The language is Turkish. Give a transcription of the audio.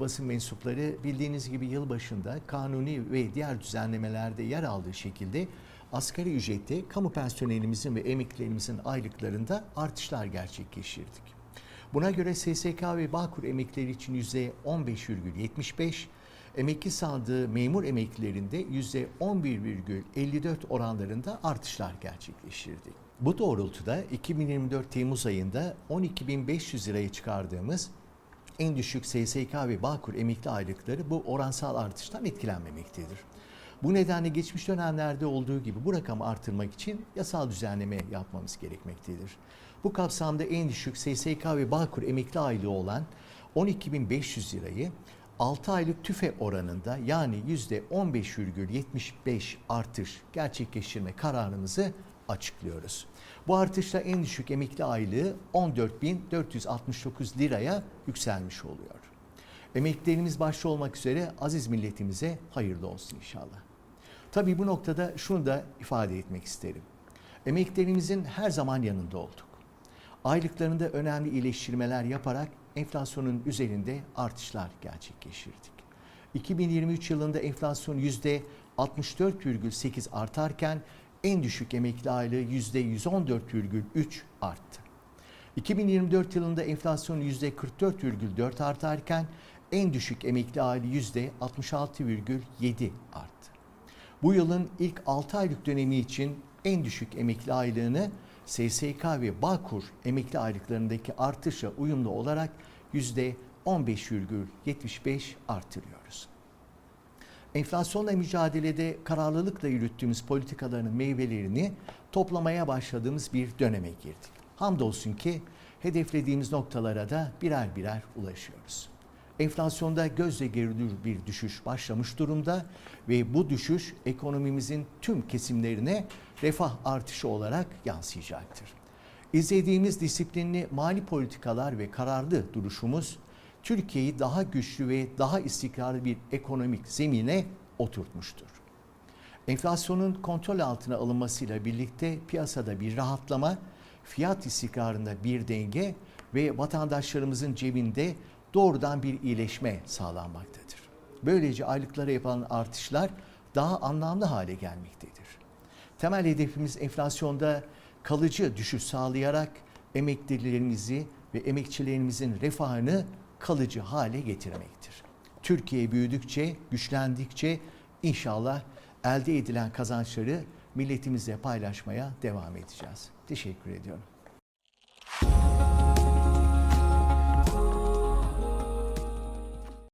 Basın mensupları bildiğiniz gibi yıl başında kanuni ve diğer düzenlemelerde yer aldığı şekilde asgari ücrette kamu personelimizin ve emeklilerimizin aylıklarında artışlar gerçekleştirdik. Buna göre SSK ve Bağkur emeklileri için %15,75, emekli sandığı memur emeklilerinde %11,54 oranlarında artışlar gerçekleştirdik. Bu doğrultuda 2024 Temmuz ayında 12.500 liraya çıkardığımız en düşük SSK ve Bağkur emekli aylıkları bu oransal artıştan etkilenmemektedir. Bu nedenle geçmiş dönemlerde olduğu gibi bu rakamı artırmak için yasal düzenleme yapmamız gerekmektedir. Bu kapsamda en düşük SSK ve Bağkur emekli aylığı olan 12.500 lirayı 6 aylık tüfe oranında yani %15,75 artış gerçekleştirme kararımızı açıklıyoruz. Bu artışla en düşük emekli aylığı 14.469 liraya yükselmiş oluyor. Emeklilerimiz başta olmak üzere aziz milletimize hayırlı olsun inşallah. Tabii bu noktada şunu da ifade etmek isterim. Emeklilerimizin her zaman yanında olduk. Aylıklarında önemli iyileştirmeler yaparak enflasyonun üzerinde artışlar gerçekleştirdik. 2023 yılında enflasyon %64,8 artarken en düşük emekli aylığı %114,3 arttı. 2024 yılında enflasyon %44,4 artarken en düşük emekli aylığı %66,7 arttı. Bu yılın ilk 6 aylık dönemi için en düşük emekli aylığını SSK ve Bağkur emekli aylıklarındaki artışa uyumlu olarak %15,75 artırıyoruz. Enflasyonla mücadelede kararlılıkla yürüttüğümüz politikaların meyvelerini toplamaya başladığımız bir döneme girdik. Hamdolsun ki hedeflediğimiz noktalara da birer birer ulaşıyoruz. Enflasyonda gözle görülür bir düşüş başlamış durumda ve bu düşüş ekonomimizin tüm kesimlerine refah artışı olarak yansıyacaktır. İzlediğimiz disiplinli mali politikalar ve kararlı duruşumuz Türkiye'yi daha güçlü ve daha istikrarlı bir ekonomik zemine oturtmuştur. Enflasyonun kontrol altına alınmasıyla birlikte piyasada bir rahatlama, fiyat istikrarında bir denge ve vatandaşlarımızın cebinde doğrudan bir iyileşme sağlanmaktadır. Böylece aylıklara yapılan artışlar daha anlamlı hale gelmektedir. Temel hedefimiz enflasyonda kalıcı düşüş sağlayarak emeklilerimizi ve emekçilerimizin refahını kalıcı hale getirmektir. Türkiye büyüdükçe, güçlendikçe inşallah elde edilen kazançları milletimizle paylaşmaya devam edeceğiz. Teşekkür ediyorum.